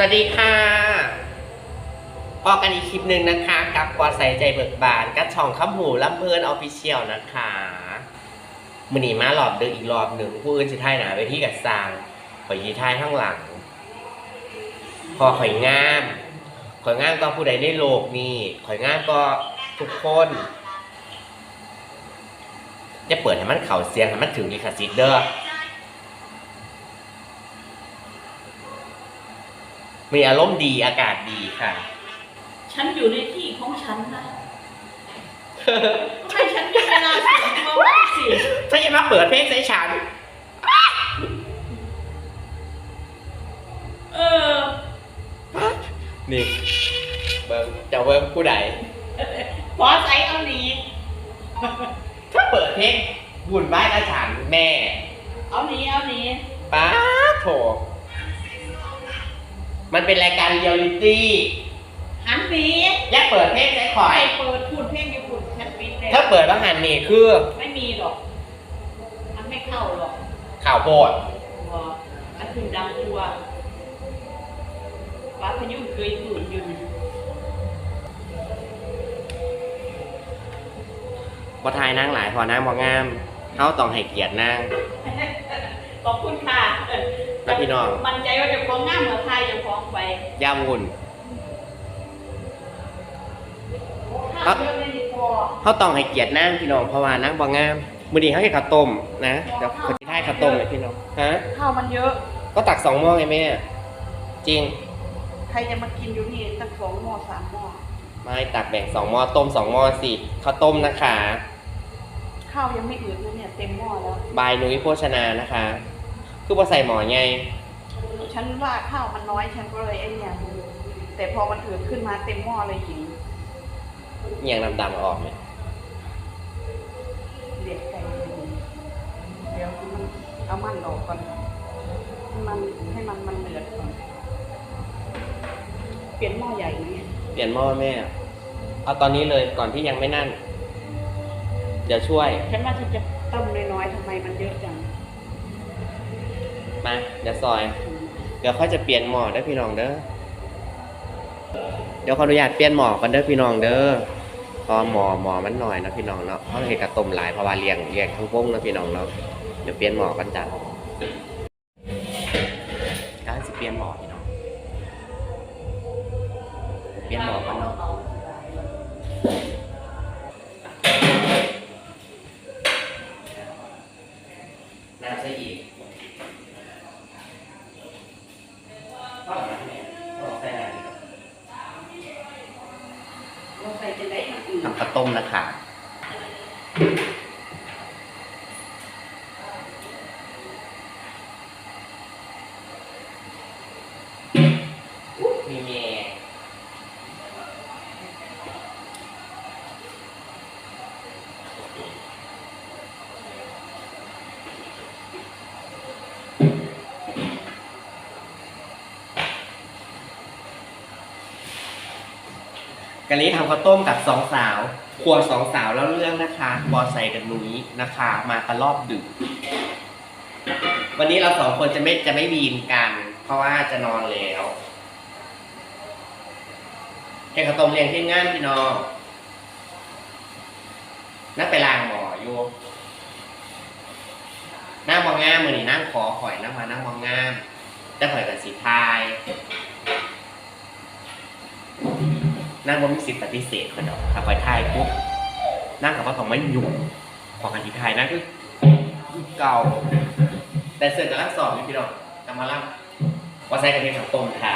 สวัสดีค่ะพอกันอีกคลิปหนึ่งนะคะ กับกวาใส่ใจเบิกบานกับช่องข้ามหูลำเพลินออฟฟิเชียลนะคะมือหนีมาหลอบเดินอีกรอบหนึ่งผู้อื่นจะท่ายหนาไปที่กับซางข่อยยีท่ายข้างหลัง พอข่อยงาม ข่อยงามก็ผู้ใดในโลกนี่ข่อยงามก็ทุกคนจะเปิดให้มันเข่าเสียงให้มันถึงลิขสิทธิ์เด้อ มีอารมณ์ดีอากาศดีค่ะ ฉันอยู่ในที่ของฉันนะให้ฉันมีเวลาส่วนตัวบ้างสิถ้าจะมาเปิดเพลงใส่ฉัน เออ นี่ เบิ้งจะเบิ้งผู้ใดขอใส่เอาหนีถ้าเปิดเพลงบุญบ้านกับฉันแม่ เอาหนีเอาหนีป้าโถ มันเป็นรายการเรียลลิตี้หันหนีอยากเปิดเพลงใส่ข่อไปย เปิดพูดเพลงญี่ปุ่นฉันปิดเลยถ้าเปิดแล้วหันนี่คือไม่มีหรอก มันไม่เข้าหรอกข่าวโพดตัวมันคือดำตัวป้าพยุงเคยตื่นอยู่บอทายนางหลายพอนางบอกงามเขาต้องให้เกียรตินาง ขอบคุณค่ะแล้วพี่น้อง มั่นใจว่าจะฟ้องหน้าเมืองไทยจะฟ้องไปยาวุ่นถ้าเรื่องนี้ดีพอเขาต้องให้เกียรตินางพี่น้องเพราะว่านางบอกงามมือดีเขาให้ข้าวต้มนะเดี๋ยวคนที่ให้ข้าวต้มเลยพี่น้องฮะข้าวมันเยอะ ก็ตักสองหม้อไงแม่จริงใครจะมากินอยู่นี่ตั้งสองหม้อสามหม้อไม่ตักแบ่งสองหม้อต้มสองหม้อสิข้าวต้มนะคะ ข้าวยังไม่อืดนะเนี่ยเต็มหม้อแล้ว บายนุ้ยโภชนานะคะ คือพอใส่หมอไงฉันว่าข้าวมันน้อยฉันก็เลยไอ้เนี่ยแต่พอมันอืดขึ้นมาเต็มหม้อเลยหญิงเงียงดำๆออกไหมเด็ดไก่เดี๋ยวมันเอามันออกก่อนให้มันให้มันมันเดือดก่อนเปลี่ยนหม้อใหญ่ไหมเปลี่ยนหม้อแม่ เอาตอนนี้เลยก่อนที่ยังไม่นั่น เดี๋ยวช่วย ฉันว่าฉันจะต้มน้อยๆทำไมมันเยอะจังมาเดี๋ยวซอย เดี๋ยวเขาจะเปลี่ยนหม้อได้อพี่น้องเด้อ เดี๋ยวขออนุญาตเปลี่ยนหม้อกันเด้อพี่น้องเด้อเพอหม้อหม้อมันหน่อยนะพี่น้องเนาะเขาเห็นกระต้มหลายเพราะว่าเลี้ยงเลี้ยงทั้งวงนะพี่น้องเนาะ เดี๋ยวเปลี่ยนหม้อกันจ้ะ ใส่จะได้มันอืดทำข้าวต้มนะคะ กันนี้ทำข้าวต้มกับสองสาวครัวสองสาวแล้วเรื่องนะคะบอใส่กับนุ้ยนะคะ มากระรอบดึก วันนี้เราสองคนจะไม่จะไม่บีมกัน เพราะว่าจะนอนแล้วแค่ข้าวต้มเลี้ยงที่งานพี่น้องนั่งไปลางหมออยู่นั่งมองงามมือนี่นั่งขอข่อยนั่งมานั่งมองงามแต่ข่อยกับสีทาย นั่งบ่มีสิทธิ์ปฏิเสธคนดอกถ้าคอยทายปุ๊บนั่งกับว่าของมันยุ่งของกันที่ทายนั่นคือเก่า แต่เสร็จจะรักสอบอยู่พี่ดอกกำมาล่ำว่าใส่กระเทียมกับต้มค่ะ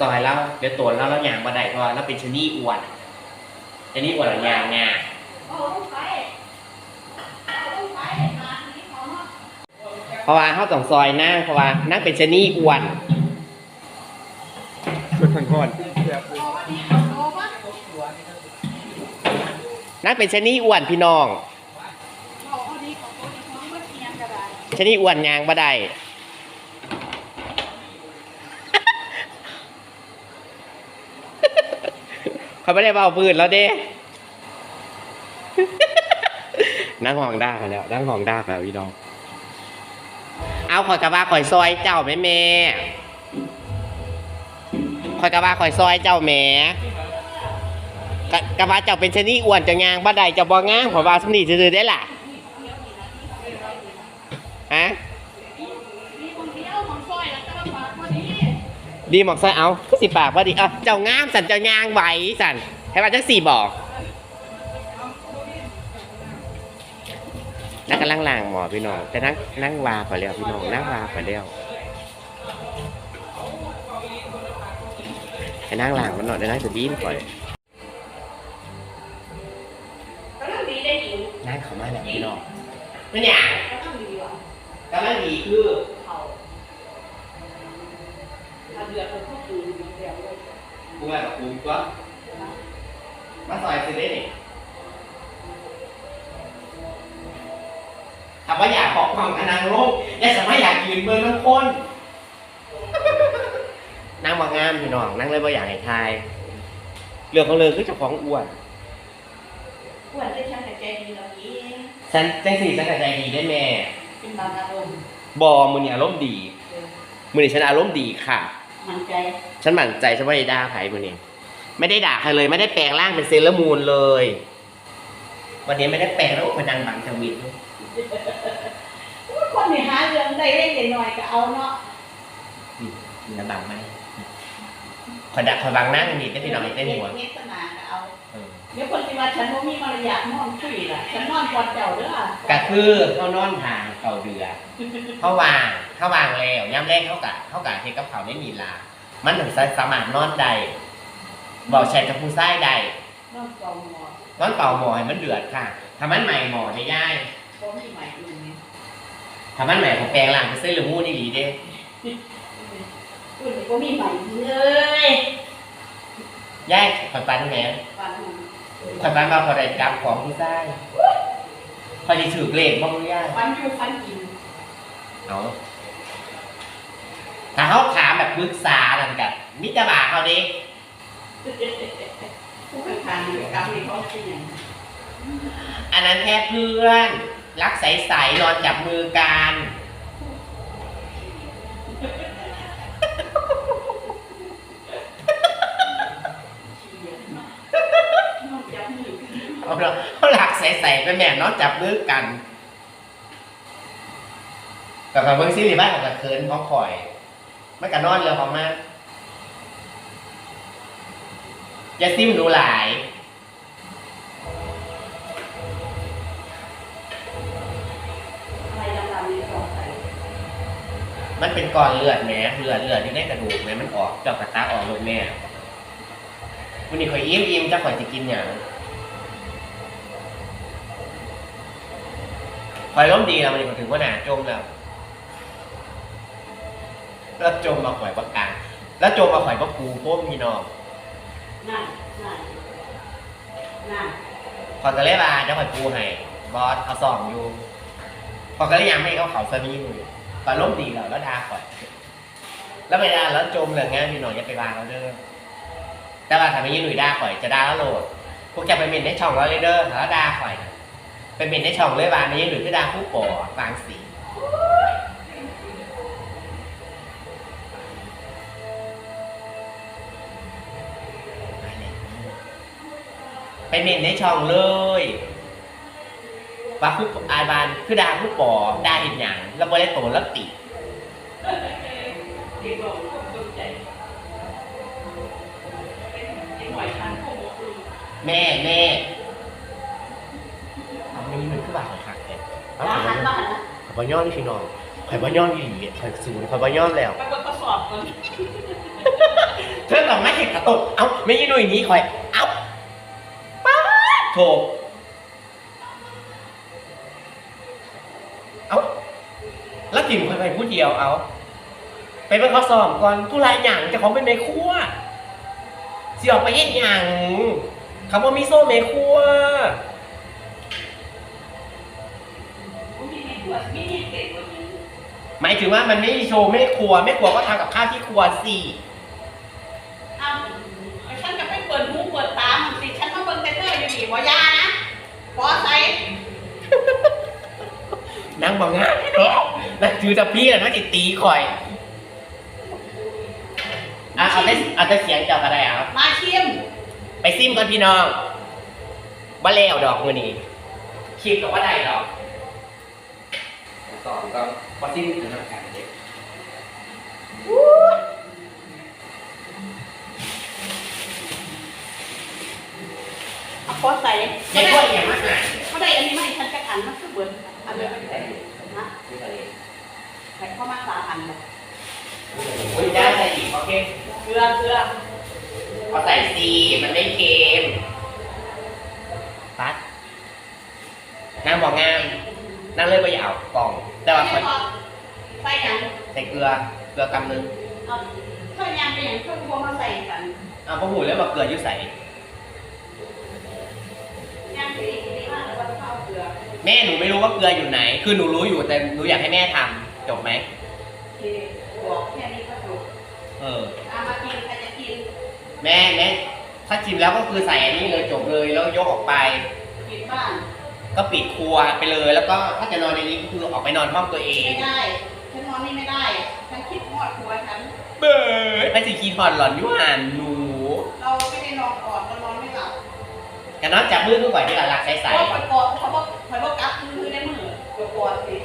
ซอยแล้วเดี๋ยวตัวแล้วแล้วยางบ่ได้เพราะว่าเราเป็นชะนีอ้วนชะนีอ้วนแล้วยางงาเอาไปเอาไปมาอันนี้ของเพราะว่าเขาต้องซอยนั่งเพราะว่านั่งเป็นชะนีอ้วนชุดพันก่อน นั่งเป็นชะนีอ้วนพี่น้องเอาอันนี้ของคนของมันเอียงก็ได้ชะนีอ้วนยางบ่ได้เขาไม่ได้เบาปืนแล้วเด้นั่งห้องด้ากันแล้วนั่งห้องด้ากันแล้วพี่น้อง เอาข่อยกระบาข่อยซอยเจ้าแม่แม่คอยกะว่าคอยซอยเจ้าแหม กะกะว่าเจ้าเป็นชะนีอ้วนเจะงางบ่ได้เจ้าบ่งามขอยว่าสำนีซื่อๆได้ล่ะฮะดีหมอกซอยเอาคือสิปากบ่ดีเอะเจ้างามสันเจ้างางไหวสันให้ว่าจังสี่บอกนั่งกำลังล่างหมอพี่น้องแต่นั่งนั่งวาไปแล้วพี่น้องนั่งวาไปแล้วให้นั่งลางมันหน่อยได้นั่งจะบีมก่อน ได้ดีนั่งเขามาแล้วพี่น้องไม่เนี่ยก็ต้องดีว่ะกำลังดีคือเขาถ้าเดือดก็ทุกคืนเดียวเลยกูมากับกูก็มาซอยซื้อได้นี่ถามว่าอยากบอกความกันนางโลกอยากสามารถอยากยืนเบอร์ทั้งคนนั่งมางามพี่น้องนั่งเลยว่าอยากให้ทายเรื่องของเรื่องคือเจ้าของอ้วน อ้วนได้ฉันแต่ใจดีเรานี้ฉันจังสี่ฉันก็ใจดีได้แม่เป็นบางอารมณ์บอมือนี่อารมณ์ดีเออมือนี่ฉันอารมณ์ดีค่ะ มันใจฉันหมั่นใจฉันไม่ได้ด่าใครมือนี่ไม่ได้ด่าใครเลยไม่ได้แปลงร่างเป็นเซเลอร์มูนเลย วันนี้ไม่ได้แปลงแล้วพนังบังทวิตคนนี่หาเรื่องได้เล็กๆหน่อยๆก็เอาเนาะมีน้ำบังไหมขอดักขอบังนั่งนี่ได้พี่น้องให้เต้นหัวเมตนาก็เอาเออเดี๋ยวคนที่ว่าฉันว่ามีมารยาทนอนคุยล่ะฉันนอนก่อนเจ้าเด้อก็คือเขานอนทางเก่าเดือเขาวางเขาวางแล้วย่ำแรกเขากะเขากะเทกับเขาไม่มีลา มันถึงสามารถนอนได้บอกแชร์กับผู้ชายได้นอนกองหมอนอนเป่าหมอให้มันเดือดค่ะทำมันใหม่หมอได้ย่ายบ่มีใหม่อื่นนี่ทำมันใหม่ของแปลงร่างเป็นเส้นหรือมูนี่หลีเด้อื่นบ่มีใหม่เลยย่ายขอยปันแหมฟันมันขอ ยปันมาพอได้จับของผู้ชายพอดีถือเลขบ้างหรือย่ายฟันอยู่ฟันกินเอาถ้าเขาถามแบบปรึกษานั่นกับมิตรบาเขาดิผู้ข้างๆนี่กับนี่เขาสิหยังอันนั้นแค่เพื่อน รักใสๆนอนจับมือกัน เอาละเขาหลักใสๆเป็นแบบนอนจับมือกันกับกับเบิ้งซีรีส์บ้านกับกับเคินเขาคอยไม่กับนอนเรือของมาอย่าซิมดูหลายอะไรดำๆนี่ต่อไปมันเป็นก้อนเลือดแหมเลือดเลือดที่ในกระดูกแหมมันออกเจอกกระตาออกเลยแม่วันนี้ข่อยอิ่มอิ่มจะข่อยจะกินอย่าง ข่อยล้มดีแล้วมันนี้ข่ถึงว่าหนาจมแล้วแล้วจมมาข่อยประกางแล้วจมมาข่อยประปูพวกพี่น้องนั่นนั่นนั่นขอยก็เลยว่าจะข่อยปูให้บอสเขาสองอยู่ขอยก็เลยยังไม่เขาเขาเซมี่อยู่ข่อยล้มดีแล้วแล้วดาข่อย แล้วเวลาแล้วจมเหลืองานพี่น้องอย่าไปวางแล้วเด้อแต่ว่าถ้าไม่ยืนหนุ่ยด่าข่อยจะด่าแล้วโหลดพวกแกไปเมนในช่องเราเลยเด้อแล้วด่าข่อย นะเป็นเมนในช่องเลยว่าไม่ยืนหนุ่ยคือด่าคู่ปอวางสีไปเมนในช่องเลยว่าคู่อาบานคือดาคู่ปอดาเห็นอย่างแล้วบริโตแล้วติเด็กบตกใจเด็กหน่อยทันพวกบอกลูกแม่แม่ ไม่ยืนหนุ่ยคือว่าข่อยขักเลยเอาร้าข่อยนบ่บ้านนะข่อยบ่ย้อนนี่พี่น้องข่อยบ่ย้อนอีหลีข่อยสูงข่อยบ่ย้อนแล้วไปเปิดข้อสอบก่อนเธอต้องไม่เห็นกระตุกเอ้าไม่ยืนหนุ่ยหนี้ข่อย เอ้าป้าดโถเอ้าแล้วถิ่มข่อยไปผู้เดียวเอาไปเป็นข้อสอบก่อนทุรายหยังเจะของเป็นเมครัวสิออกไปเฮ็ดหยังคำว่ามิโซะเมครัว มีในขวดมีเด็กกว่านี้หมายถึงว่ามันไม่มีโชว์ไม่ครัว ไม่ครัวก็ทำกับข้าวที่ครัวสิอ้าวฉันจะไปเปิดหูเปิดตามันสิฉันมาเบิ่งแต่เธออยู่ดีบ่ยานะขอใส่นางบอกงานเนาะนั่นคือจะพี่อะนะจิตีข่อยอะเอาเอาแต่เอาแต่เสียงเจ้าก็ได้ครับมาชิมไปซิมก่อนพี่น้องว่าแล้วดอกมือนี้คลิปกับว่าได้ดอก สองก็ว่าซิมถึงทางการเด็กเอาโพสใส่เจ๊กล้วยอย่างมากหน่อยเขาได้อันนี้มาให้ฉันจะอันมันคือเบิร์นอันนี้มันนะนี่ก็เลยใส่เข้ามาสามอันเลยอุ้ยได้ใส่อีกโอเคเกลือเกลือเอาใส่ซีมันไม่เค็มปัดนั่งบอกงาม นั่งเลยไปอย่าเอากล่อง แต่ว่าคอยใส่ยังใส่เกลือ เกลือกำนึงเอาถ้ายังเป็นอย่างเครื่องพวงมาใส่กันเอาพวกหูแล้วมาเกลืออยุ่ใส่ยังเป็นอีกทีว่าเราจะเอาเกลือ แม่หนูไม่รู้ว่าเกลืออยู่ไหน คือหนูรู้อยู่แต่หนูอยากให้แม่ทำจบไหมที่บอกแค่นี้ก็จบเออเอามากินใครจะกิน แม่แม่ถ้าชิมแล้วก็คือใส่อันนี้เลยจบเลยแล้วยกออกไปกินบ้าน ก็ปิดครัวไปเลย แล้วก็ถ้าจะนอนในนี้ก็คือออกไปนอนห้องตัวเอง ไม่ได้ฉันนอนนี่ไม่ได้ฉันคิดหอดหัวฉัน เบ้ยไอ้สิคีพอนหล่อนอยุหันหนูเราไม่ได้นอนกอดเรานอนไม่หลับกันนอกจากมือทุกวันที่หลักใสเพราะคอยกอดเขาบอกคอยบอกกัดมือในมือกอดสิ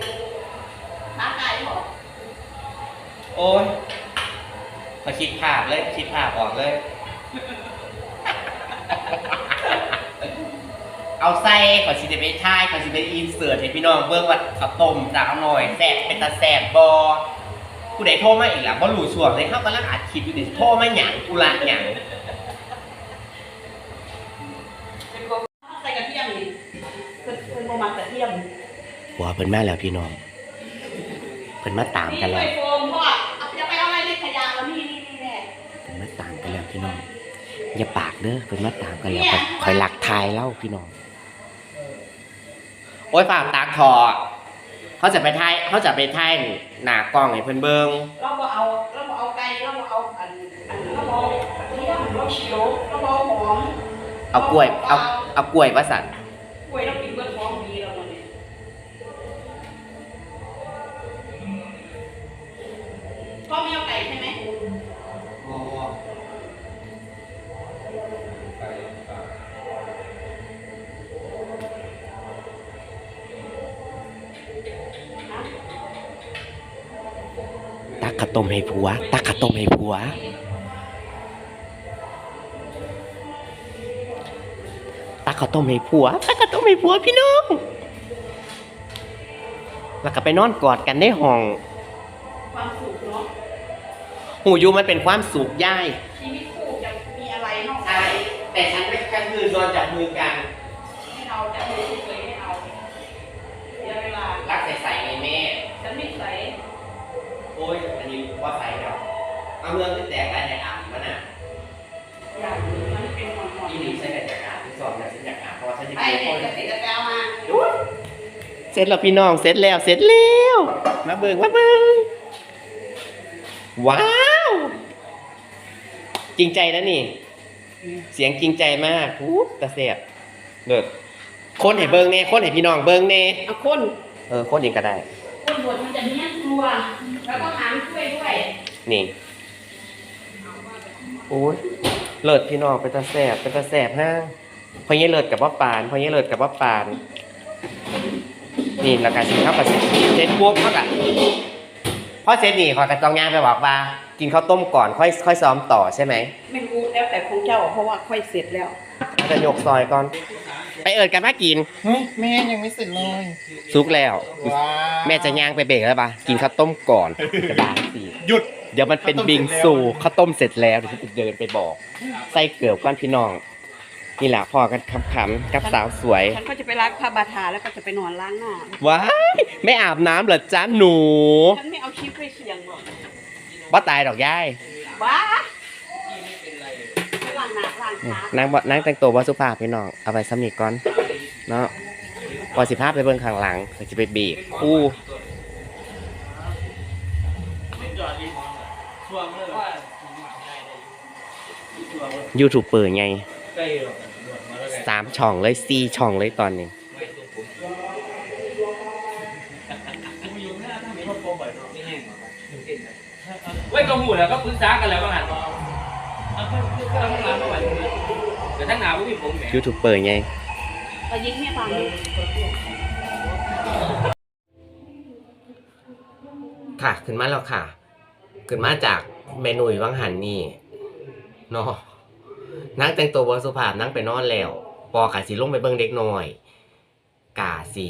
ท้ากายบอกๆโอ้ยมาคิดภาพเลยคิดภาพออกเลย เอาไส้ขอชิจะไปท่ายขอชิไปอินเสิร์ตให้พี่น้องเบิ่งว่าข้าวต้มจากเอาหน่อยแซ่บเป็นตาแซ่บบอผู้ใดโทรมาอีกล่ะบ่รู้ช่วงเลยเขากำลังอัดคลิปอยู่นี่โทรมาหยังกุละหยังเป็นกใส่กระเทียมนี่เป็นเป็นโมมันกระเทียมหัวเพิ่นมาแล้วพี่น้องเพิ่นมาตามนี่กันด้แล้ววยโฟมเพราะว่าเอาจะไปเอาอะไรในขยะแล้วนี่นี่นี่แน่เพิ่นมาตามกันแล้วพี่น้องอย่าปากเด้อเพิ่นมาตามกันแล้วคอยคอยหลักทายเล่าพี่น้องโอ้ยฝากตากคอเขาจะไปทายเขาจะไปทายหน้ากล้องให้เพิ่นเบิ่งเราบอกเอาเราบอกเอาไก่เราบอกเอาอันอันเราบอกกระเทียมเราเขียวเราบอกหอมเอากล้วยเอาเอากล้วยว่าสั่นกล้วยเรากินเบิร์ดหอมดีเราเนี่ยพ่อไม่เอาไก่ กข้าวต้มให้ผัว ตักข้าวต้มให้ผัว ตักข้าวต้มให้ผัว ตักข้าวต้มให้ผัวพี่น้อง แล้วก็ไปนอนกอดกันในห้องความสุขเนาะหูอยูมันเป็นความสุขย่าย เอาเมืองที่แตกได้ในอ่างมันน่ะอย่างอื่นมันเป็นหมอนหมอนที่นี่ใช้แต่จากอ่างที่สองเนี่ยใช้จากอ่างเพราะว่าฉันจะไอ้เป็นคเด็กนจะติดกาวมาเสร็จแล้วพี่น้อง เสร็จแล้ว เสร็จแล้ว มาเบิ่งมาเบิ่งว้าว จริงใจนะนี่ เสียงจริงใจมากอู้ตะเสียบเลิศคนให้เบิ่งเน่คนให้พี่น้องเบิ่งเน่เอาคน เออคนเองก็ได้คนบดมันจะเนี้ยกลัว แล้วก็หางช่วยด้วย นี่ โอ้ยเลิศพี่น้องเป็นตาแสบเป็นตาแสบห้างพอเงี้ยเลิศกับว่าปานพอเงี้ยเลิศกับว่าปาน นี่แล้วการกินข้าวกับเสร็จเสร็จปุ๊บเขากะพอเสร็จนี่ขอกระจองงานไปบอกว่า กินข้าวต้มก่อนค่อยค่อยซ้อมต่อใช่ไหมไม่รู้แล้วแต่ของเจ้า เพราะว่าค่อยเสร็จแล้วแล้วจะยกซอยก่อน ไปเอิดกันมากิน เฮ้ยแม่ยังไม่เสร็จเลยซุกแล้ว ว้าวแม่จะย่างไปเบรกแล้วปะกินข้าวต้มก่อนกระบาลสี่หยุด เดี๋ยวมันเป็นบิงซูข้าวต้มเสร็จแล้วเดี๋ยวฉันจะเดินไปบอกไส้เกือบก้อนพี่น้อง นี่แหละพอกันคำๆกับสาวสวย ฉันก็จะไปล้างผ้าบาทาแล้วก็จะไปนอนล้างหน้า ว้ายไม่อาบน้ำเหรอจ้าหนูฉันไม่เอาคลิปไปเสี่ยงหรอกว่าตายดอกย่าย บ้าล้างห นางนี่ขางบ่นางแต่งตัวว่าสุภาพพี่น้องเอาไปซ้ำนีก่อนเนาะพอสิภาพไปเบิ่งข้างหลังก็จะไปเบรกคู่ยูทูบเปิดไงสามช่องเลยสี่ช่องเลยตอนนี้เว้ยก็หูแล้วก็ปรึกษากันแล้วว่าง ทั้งน้ำไม่มีผมแหมยูทูบเบอร์ไงแต่ยิงเนี่ยตามนี้ค่ะ ขึ้นมาแล้วค่ะ ขึ้นมาจากเมนูวังหันนี่เนาะนั่งแต่งตัวบนสุภาพนั่งไปนอนแล้ว ปอกาสีลงไปเบิ่งเด็กน้อย กาสี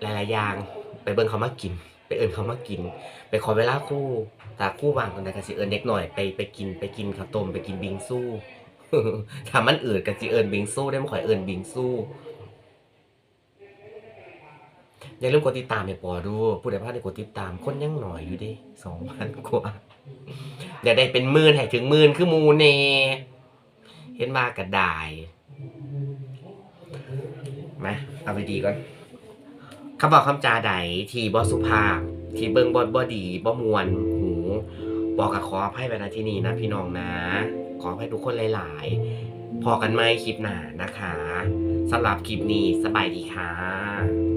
หลายๆอย่างไปเบิ่งเขามากิน ไปเอิญเขามากิน ไปขอเวลาคู่ตาคู่วางตอนใดกาสิเอิญเด็กหน่อยไปไปกินไปกินข้าวต้มไปกินบิงซู่ ถ้ามันอืดกาสิเอิญบิงซู่ได้มาขอยเอิญบิงซู่อย่าลืมกดติดตามให้ปอดูผู้ใดพลาดได้กดติดตามคนยังหน่อยอยู่ดิสองพันกว่าอยาได้เป็นหมื่นให้ถึงหมื่นคือมูเนเห็นมากระดายมาเอาไปดีก่อนคำบอกคำจาใดทีบอสุภาพ ทีเบิงบอดบอดีบอมวนหูบอกกับขออภัยไปณที่นี่นะพี่น้องนะ ขอให้ทุกคนหลาย ๆ พอกันไหมคลิปหน้านะคะสำหรับคลิปนี้สบายดีค่ะ